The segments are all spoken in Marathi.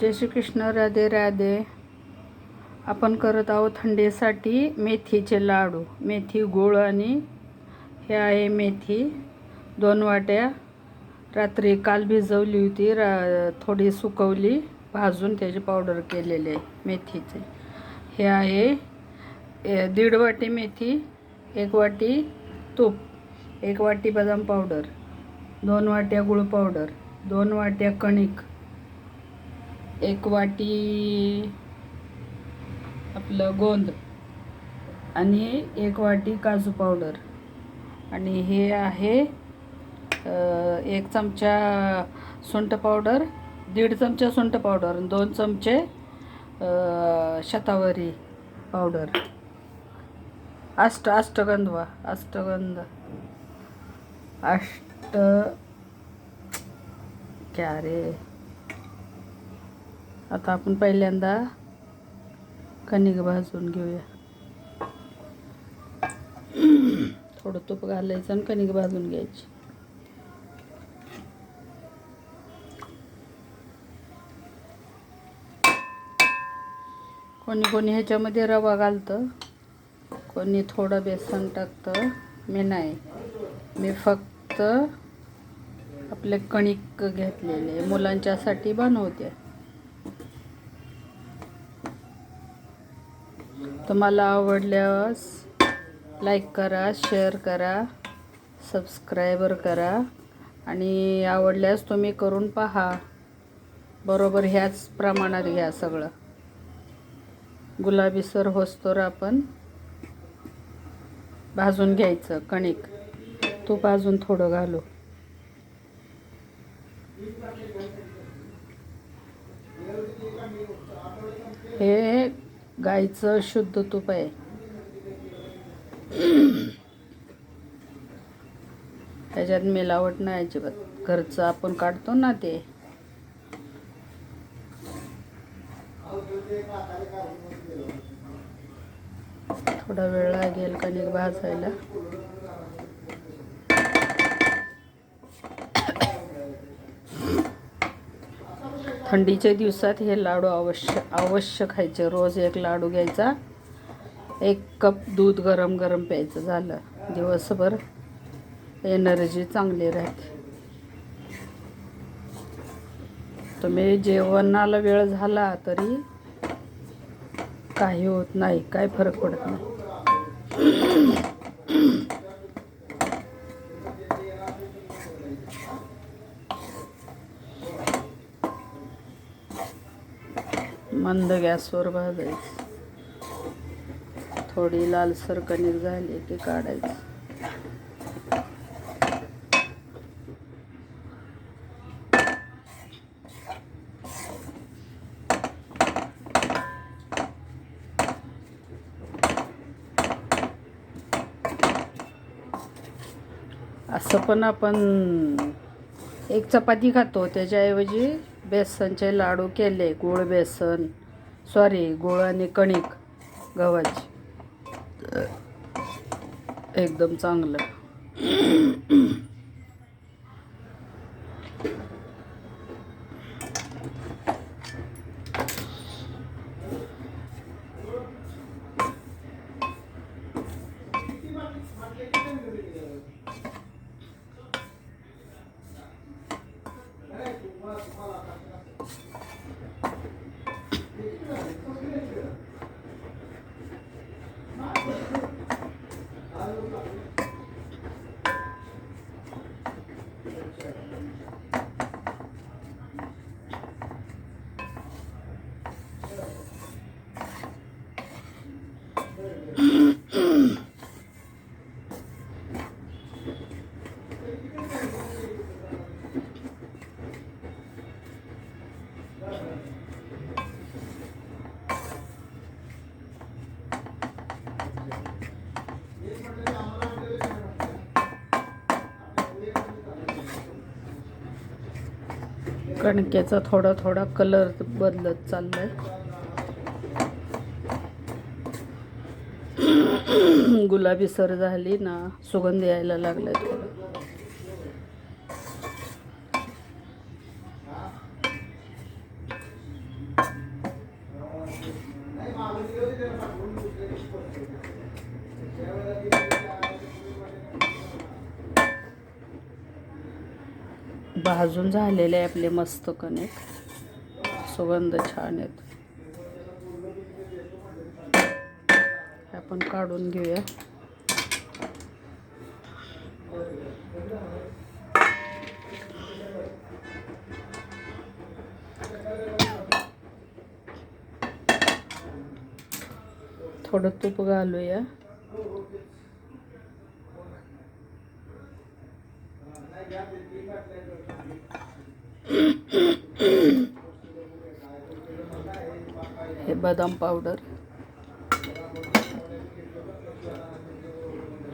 जय श्री कृष्ण राधे राधे. आपण करत आहोत थंडीसाठी मेथीचे लाडू. मेथी गोळ आणि हे आहे मेथी. दोन वाट्या. रात्री काल भिजवली होती रा थोडी सुकवली भाजून त्याची पावडर केलेली आहे मेथीचे. हे आहे ए, दीड वाटी मेथी एक वाटी तूप एक वाटी बदाम पावडर दोन वाट्या गुळ पावडर दोन वाट्या कणिक एक वाटी आपलं गोंद आणि एक वाटी काजू पावडर. आणि हे आहे एक चमचा सुंठ पावडर दीड चमचा सुंठ पावडर आणि दोन चमचे शतावरी पावडर. अष्ट अष्टगंधवा अष्टगंध. अष्ट क्या रे? आता आपण पहिल्यांदा कणिक भाजून घेऊया. थोडं तूप घालायचं आणि कणिक भाजून घ्यायची. कोणी कोणी ह्याच्यामध्ये रवा घालतं कोणी थोडं बेसन टाकतं. मी नाही. मी फक्त आपले कणिक घेतलेले. मुलांच्यासाठी बनवते. तुम्हाला आवडल्यास लाईक करा शेअर करा सबस्क्रायबर करा आणि आवडल्यास तुम्ही करून पहा. बरोबर ह्याच प्रमाणात घ्या सगळं. गुलाबीसर होस्तोर आपण. भाजून घ्यायचं कणिक. तूप भाजून थोडं घालू. गाईचं शुद्ध तूप आहे. त्याच्यात मिलावट नाही अजिबात. घरचं आपण काढतो ना ते. थोडा वेळ लागेल कणिक भाजायला. थंडीच्या दिवसात हे लाडू अवश्य अवश्य खायचे. रोज एक लाडू घ्यायचा एक कप दूध गरम गरम प्यायचं झालं. दिवसभर एनर्जी चांगली राहते. तुम्ही जेवणाला वेळ झाला तरी काही होत नाही काय फरक पडत नाही. मंद गॅसवर भाजायचं. थोडी लालसर कणिक झाली की काढायचं. असं पण आपण एक चपाती खातो त्याच्याऐवजी बेसनचे लाडू केले गुळ बेसन सॉरी गुळ आणि कणिक गव्हाची. एकदम चांगलं. कणकेचा थोडा थोडा कलर बदलत चाललाय. गुलाबी सर झाली ना सुगंध यायला लागलाय थोडं भाजून झालेले आहे आपले मस्त कणिक सुगंध छान आहेत. आपण काढून घेऊया. थोडं तूप घालूया. हे बदाम पावडर.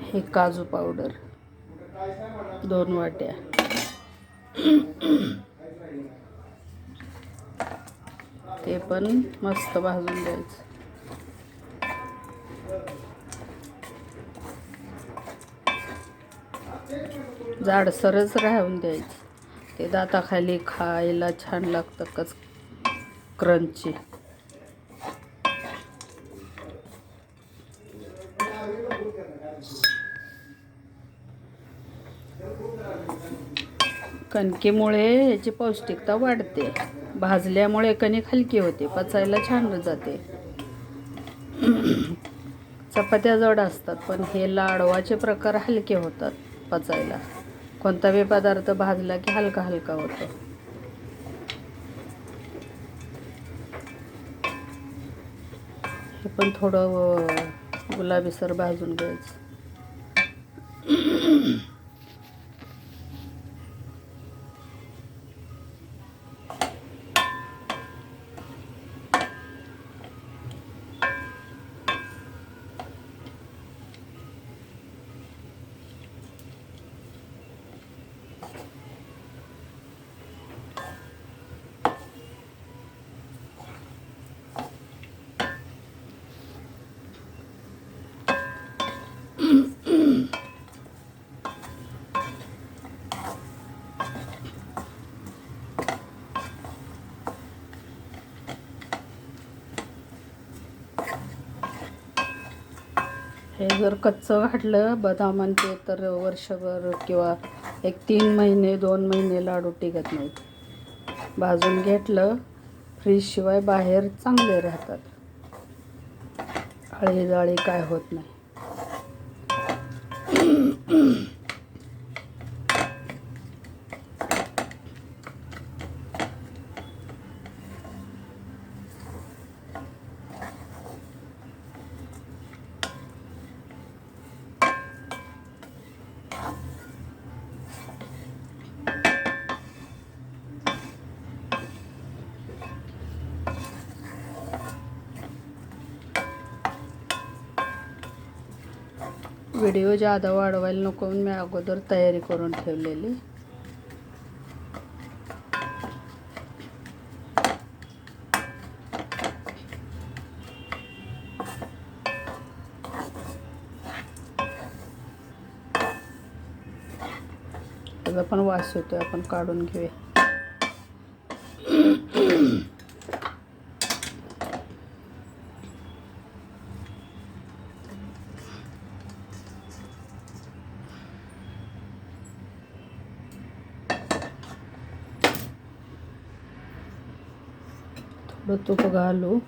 हे काजू पावडर. दोन वाट्या. ते पण मस्त भाजून द्यायचं जाडसरच राहून द्यायचं. ते दाताखाली खायला छान लागतं कच क्रंची. कणकेमुळे याची पौष्टिकता वाढते. भाजल्यामुळे कणिक हलकी होते पचायला छान जाते. चपात्या जड असतात पण हे लाडवाचे प्रकार हलके होतात पचायला. कोणता बी पदार्थ भाजला की हलका हलका होतो. हे पण थोडं गुलाबीसर भाजून घ्यायचं. हे जर कच्चं घातलं बदामांचे तर वर्षभर किंवा एक तीन महिने दोन महिने लाडू टिकत नाहीत. भाजून घेतलं फ्रीजशिवाय बाहेर चांगले राहतात. आळी जाळी काय होत नाही. व्हिडिओ जादा वाढवायला नको म्हणून मी अगोदर तयारी करून ठेवलेली. त्याचा पण वास येतोय आपण काढून घेऊया. थोडं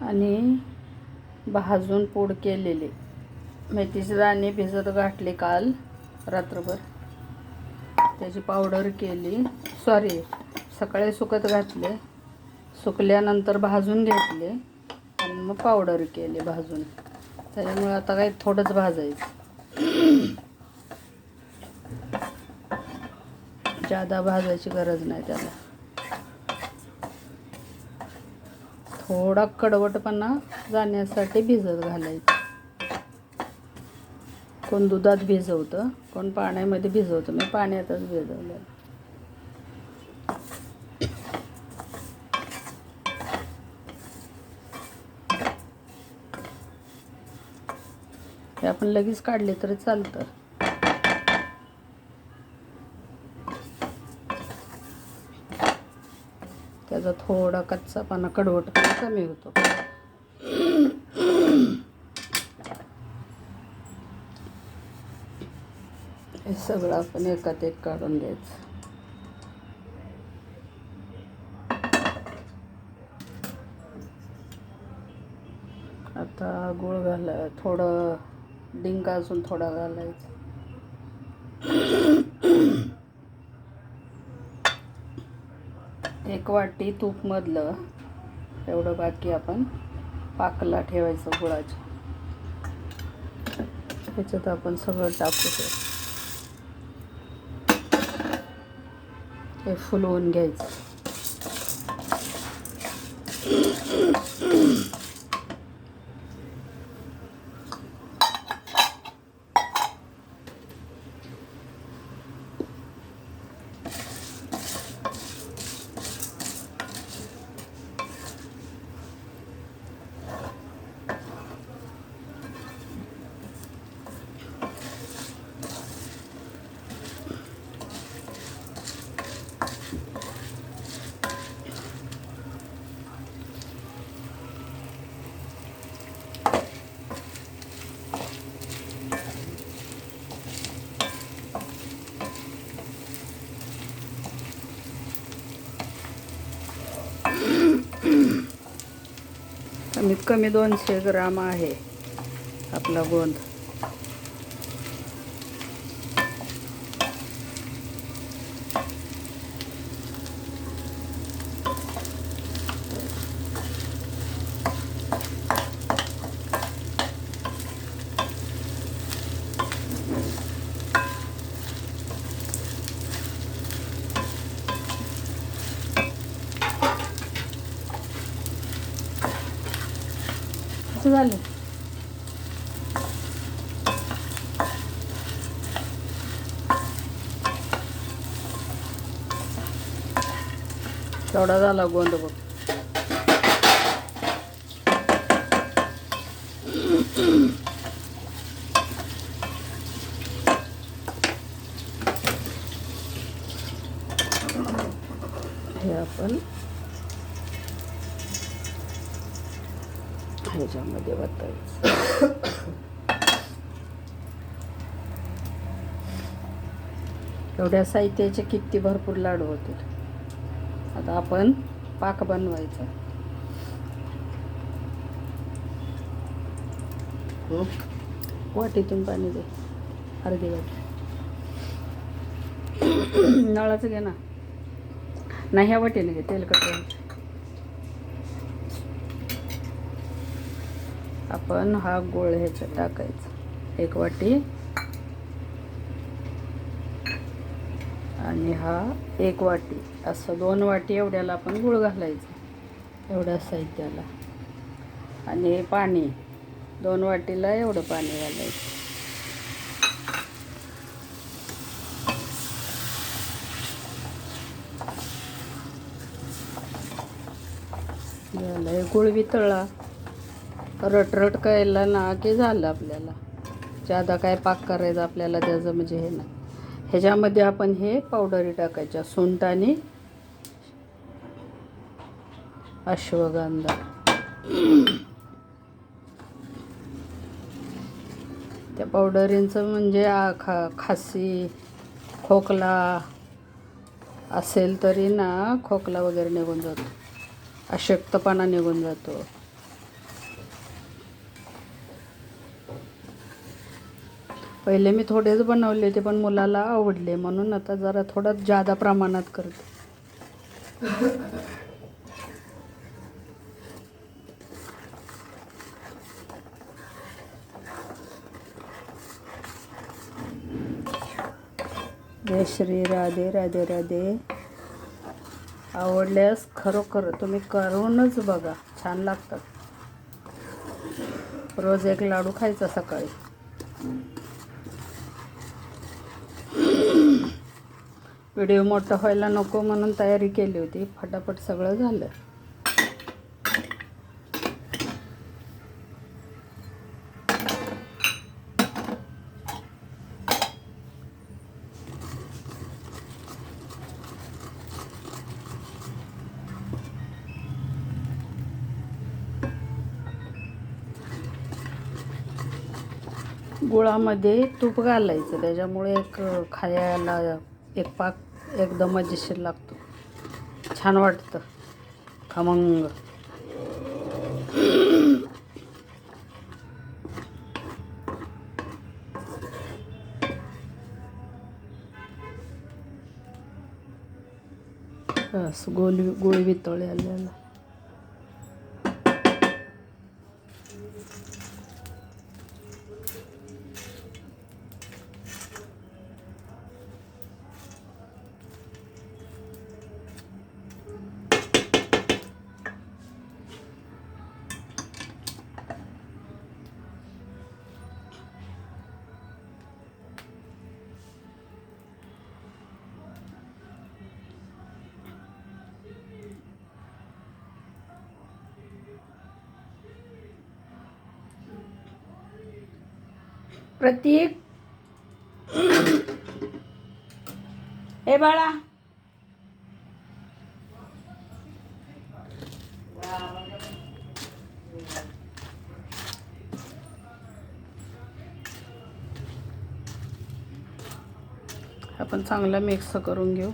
आणि भाजून पूड केलेले. मेथीचे दाणे भिजत घातले काल रात्रभर. त्याची पावडर केली. सॉरी सकाळी सुकत घातले. सुकल्यानंतर भाजून घेतले. आणि मग पावडर केले भाजून. त्याच्यामुळे आता काही थोडंच भाजायचं. जादा भाजायची गरज नाही त्याला. थोडा कडवटपणा जाण्यासाठी भिजत घालायचं. कोण दुधात भिजवतं कोण पाण्यामध्ये भिजवतं. मी पाण्यातच भिजवलं हे आपण लगेच काढले तरी चालतं. त्याचा थोडा कच्चापणा कडवटपणा कमी होतो. हे सगळं आपण एकात एक काढून घ्यायचं. आता गुळ घाला थोडं डिंका असून थोडा घालायचा. एक वाटी तूपमधलं एवढं बाकी आपण पाकला ठेवायचं गुळाच्या त्याच्यात आपण सगळं टाकू ते हे फुलवून घ्यायचं. कमीत कमी दोनशे ग्राम आहे. आपला गोंद. किती झाले तेवढा झाला गोंद बघ हे आपण ह्याच्यामध्ये वतायचं. एवढ्या साहित्याचे किती भरपूर लाडू होतील. आता आपण पाक बनवायचा. वाटीतून पाणी दे. अर्धी वाटी. नळाचं घे ना. नाही ह्या वाटीने घे. तेलकट आपण हा गोळ ह्याचं टाकायचा. एक वाटी. आणि हा एक वाटी. असं दोन वाटी एवढ्याला आपण गुळ घालायचं. एवढ्या साहित्याला. आणि हे पाणी. दोन वाटीला एवढं पाणी घालायचं. झालं गुळ वितळला. रटरट करायला ना की झालं आपल्याला. ज्यादा काय पाक करायचा आपल्याला त्याचं म्हणजे हे ना ह्याच्यामध्ये आपण हे पावडरी टाकायच्या सुंट आणि अश्वगंधा. त्या पावडरींचं म्हणजे खा खासी खोकला असेल तरी ना खोकला वगैरे निघून जातो. अशक्तपणा निघून जातो. पहिले मी थोडेच बनवले होते पण मुलाला आवडले. म्हणून आता जरा थोडं जादा प्रमाणात करते. जय श्री राधे राधे राधे. आवडल्यास खरोखर तुम्ही करूनच बघा. छान लागतात. रोज एक लाडू खायचा सकाळी. व्हिडिओ मोठा व्हायला नको म्हणून तयारी केली होती. फटाफट सगळं झालं. गुळामध्ये तूप घालायचं. त्याच्यामुळे एक खायला एक पाक एकदम मजेशीर लागतो. छान वाटतं. खमंग. बस गोल गोळी वितळे आलेला. प्रतीक. हे बाळा. आपण चांगला मिक्स करून घेऊ.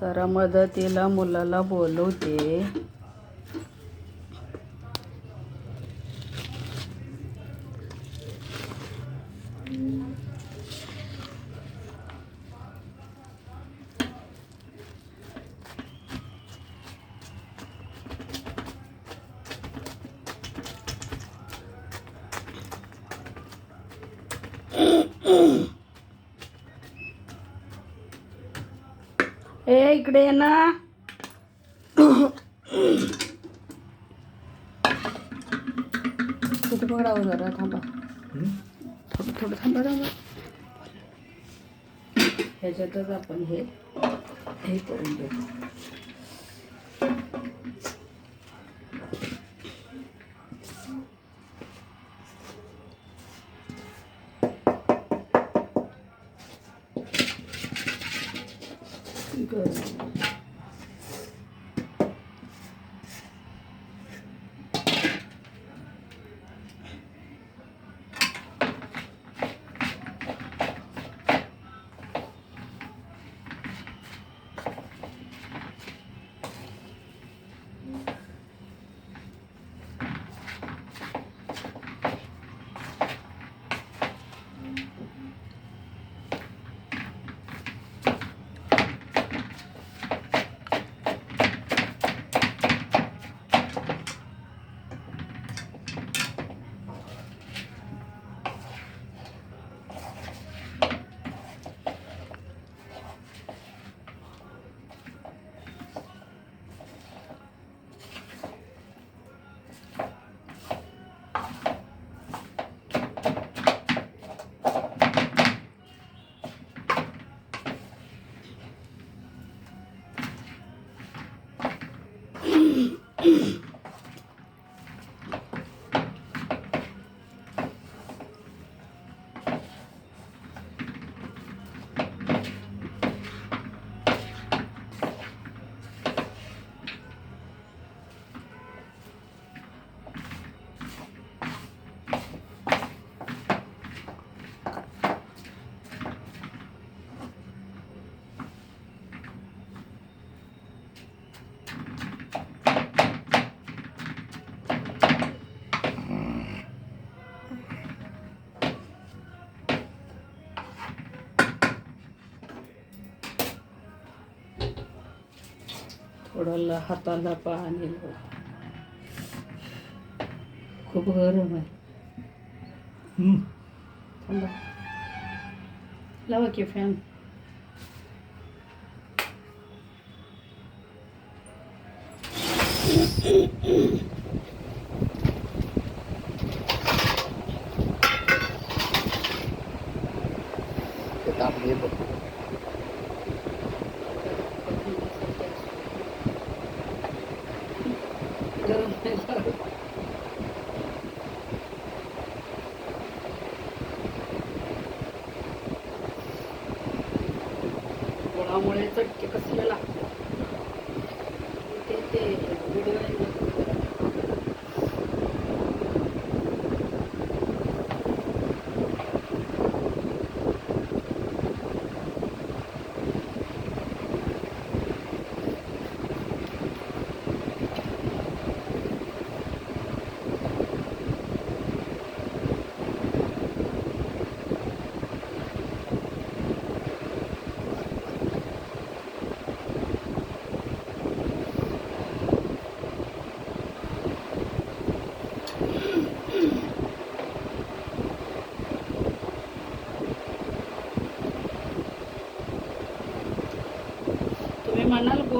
जरा मदतीला मुलाला बोलवते. बरोबर. ह्याच्यातच आपण हे हे करून घेऊ. थोडं हाताला पाणी. खूप गरम आहे. थांबा. लावा की फॅन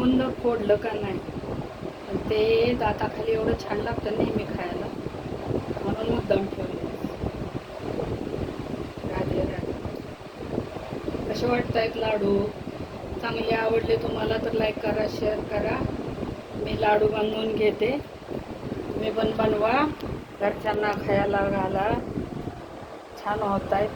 दोनदा फोडलं का नाही? पण ते दाताखाली एवढं छान लागतं नेहमी खायला. म्हणून मुद्दाम ठेवले राधे राधे. कसे वाटतायत लाडू? चांगले आवडले तुम्हाला तर लाईक करा शेअर करा. मी लाडू बनवून घेते. तुम्ही पण बनवा. घरच्यांना खायला घाला. छान होत आहेत